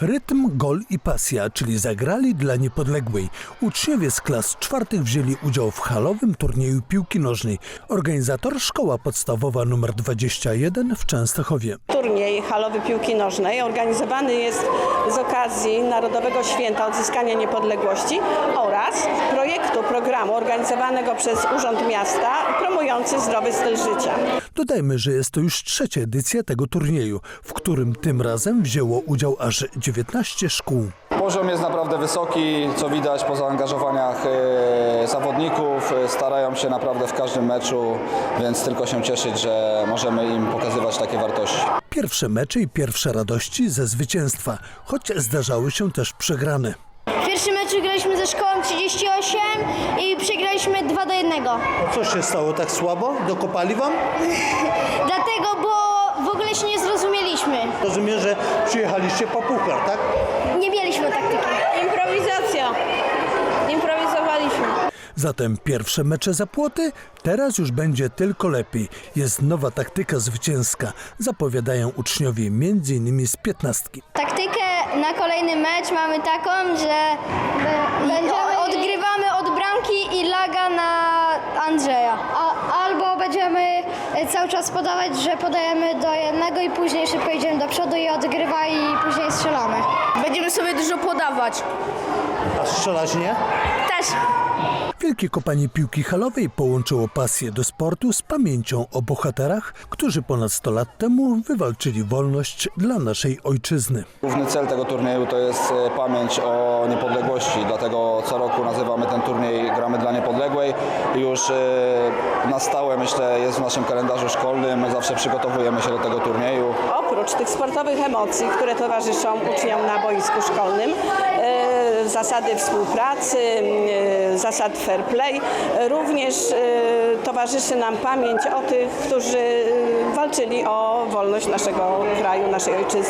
Rytm, gol i pasja, czyli zagrali dla niepodległej. Uczniowie z klas czwartych wzięli udział w halowym turnieju piłki nożnej. Organizator Szkoła Podstawowa nr 21 w Częstochowie. Turniej halowy piłki nożnej organizowany jest z okazji Narodowego Święta Odzyskania Niepodległości oraz projektu programu organizowanego przez Urząd Miasta promujący zdrowy styl życia. Dodajmy, że jest to już trzecia edycja tego turnieju, w którym tym razem wzięło udział aż 19 szkół. Poziom jest naprawdę wysoki, co widać po zaangażowaniach e, zawodników. E, Starają się naprawdę w każdym meczu, więc tylko się cieszyć, że możemy im pokazywać takie wartości. Pierwsze mecze i pierwsze radości ze zwycięstwa, choć zdarzały się też przegrane. W pierwszym meczu graliśmy ze szkołą 38 i przegraliśmy 2 do 1. Co się stało tak słabo? Dokopali wam? Dlatego, bo w ogóle się nie zrozumieliśmy. Rozumiem, że przyjechaliście po puchar, tak? Nie mieliśmy taktyki. Improwizacja. Improwizowaliśmy. Zatem pierwsze mecze za płoty, teraz już będzie tylko lepiej. Jest nowa taktyka zwycięska, zapowiadają uczniowie m.in. z piętnastki. Taktykę na kolejny mecz mamy taką, że o- odgrywamy cały czas podawać, że podajemy do jednego i później szybko idziemy do przodu i odgrywa i później strzelamy. Będziemy sobie dużo podawać. A strzelać nie? Też. Wielkie kopanie piłki halowej połączyło pasję do sportu z pamięcią o bohaterach, którzy ponad 100 lat temu wywalczyli wolność dla naszej ojczyzny. Główny cel tego turnieju to jest e, pamięć o niepodległości, dlatego co roku nazywamy ten turniej Gramy dla Niepodległej. Już e, na stałe myślę jest w naszym kalendarzu szkolnym, zawsze przygotowujemy się do tego turnieju. Oprócz tych sportowych emocji, które towarzyszą uczniom na boisku szkolnym, e, zasady współpracy, e, zasad fair play, również e, towarzyszy nam pamięć o tych, którzy e, walczyli o wolność naszego kraju, naszej ojczyzny.